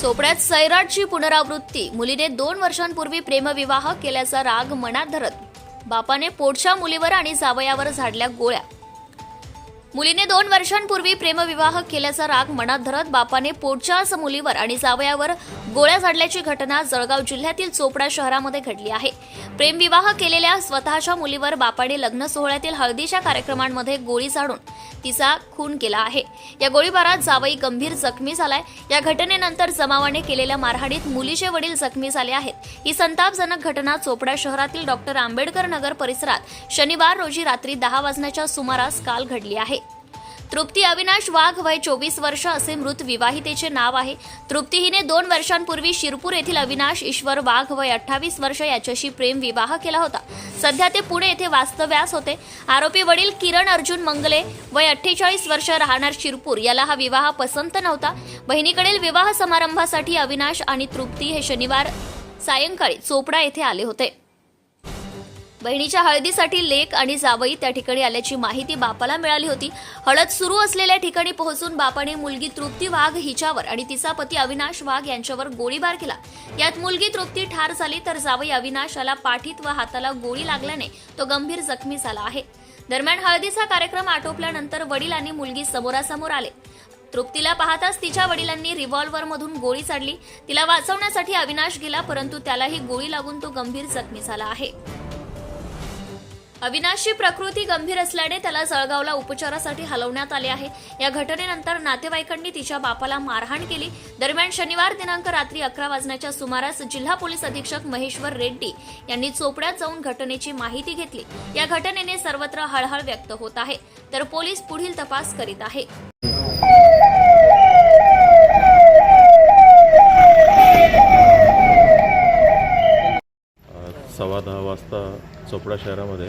चोपड्यात सैराटची पुनरावृत्ती. मुलीने दोन वर्षांपूर्वी प्रेमविवाह केल्याचा राग मनात धरत बापाने पोटच्या मुलीवर आणि जावयावर झाडल्या गोळ्या. मुलीने दोन वर्षांपूर्वी प्रेमविवाह केल्याचा राग मनात धरत बापाने पोटच्याच मुलीवर आणि जावयावर गोळ्या झाडल्याची घटना जळगाव जिल्ह्यातील चोपडा शहरामध्ये घडली आहे. प्रेमविवाह केलेल्या स्वतःच्या मुलीवर बापाने लग्न सोहळ्यातील हळदीच्या कार्यक्रमांमध्ये गोळी झाडून तिचा खून केला आहे. या गोळीबारात जावई गंभीर जखमी झालाय. या घटनेनंतर जमावाने केलेल्या मारहाणीत मुलीचे वडील जखमी झाले आहेत. ही संतापजनक घटना चोपडा शहरातील डॉक्टर आंबेडकर नगर परिसरात शनिवार रोजी रात्री दहा वाजण्याच्या सुमारास काल घडली आहे. तृप्ती अविनाश वाघ वय चोवीस वर्ष असे मृत विवाहितेचे नाव आहे. तृप्ती हिने दोन वर्षांपूर्वी शिरपूर येथील अविनाश ईश्वर वाघ वय अठ्ठावीस वर्ष याच्याशी प्रेम विवाह केला होता. सध्या ते पुणे येथे वास्तव्यास होते. आरोपी वडील किरण अर्जुन मंगले वय अठ्ठेचाळीस वर्ष राहणार शिरपूर. याला हा विवाह पसंत नव्हता. बहिणीकडील विवाह समारंभासाठी अविनाश आणि तृप्ती हे शनिवार सायंकाळी चोपडा येथे आले होते. बहिणीच्या हळदीसाठी लेक आणि जावई त्या ठिकाणी आल्याची माहिती बापाला मिळाली होती. हळद सुरू असलेल्या ठिकाणी पोहोचून बापाने मुलगी तृप्ती वाघ हिच्यावर आणि तिचा पती अविनाश वाघ यांच्यावर गोळीबार केला. यात मुलगी तृप्ती ठार झाली तर जावई अविनाशाला पाठीत व हाताला गोळी लागल्याने तो गंभीर जखमी झाला आहे. दरम्यान हळदीचा कार्यक्रम आटोपल्यानंतर वडील आणि मुलगी समोरासमोर आले. तृप्तीला पाहताच तिच्या वडिलांनी रिव्हॉल्व्हर मधून गोळी चाडली. तिला वाचवण्यासाठी अविनाश गेला परंतु त्यालाही गोळी लागून तो गंभीर जखमी झाला आहे. अविनाशची प्रकृती गंभीर असल्याने त्याला जळगावला उपचारासाठी हलवण्यात आले आहे. या घटनेनंतर नातेवाईकांनी तिच्या बापाला मारहाण केली. दरम्यान शनिवार दिनांक रात्री अकरा वाजण्याच्या सुमारास जिल्हा पोलीस अधीक्षक महेश्वर रेड्डी यांनी चोपड्यात जाऊन घटनेची माहिती घेतली. या घटनेने सर्वत्र हळहळ व्यक्त होत आहे. तर पोलीस पुढील तपास करीत आहे. सव्वा दहा वाजता चोपडा शहरामध्ये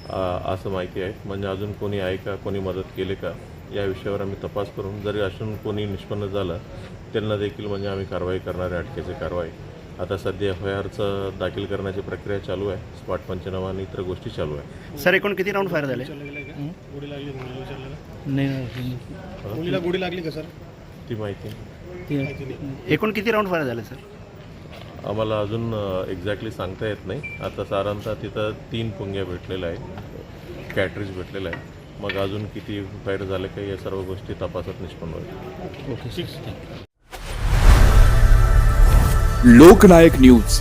असं माहिती आहे. म्हणजे अजून कोणी आहे का कोणी मदत केली का या विषयावर आम्ही तपास करून जरी असून कोणी निष्पन्न झालं त्यांना देखील म्हणजे आम्ही कारवाई करणार आहे अटकेची कारवाई. आता सध्या एफ आय आरचं दाखल करण्याची प्रक्रिया चालू आहे. स्पॉट पंचनामा आणि इतर गोष्टी चालू आहे. सर एकूण किती राऊंड फायर झाले? गोळी लागली गोळी का? सर? ती माहिती एकूण किती राऊंड फायर झाले सर? आम्हाला अजून एक्झॅक्टली सांगता येत नाही. आता साधारणतः तिथं तीन पुंग्या भेटलेल्या आहेत. कॅटरीज भेटलेलं आहे मग अजून किती फायर झाले का या सर्व गोष्टी तपासात निष्पन्न होईल. Okay Lokanayak news.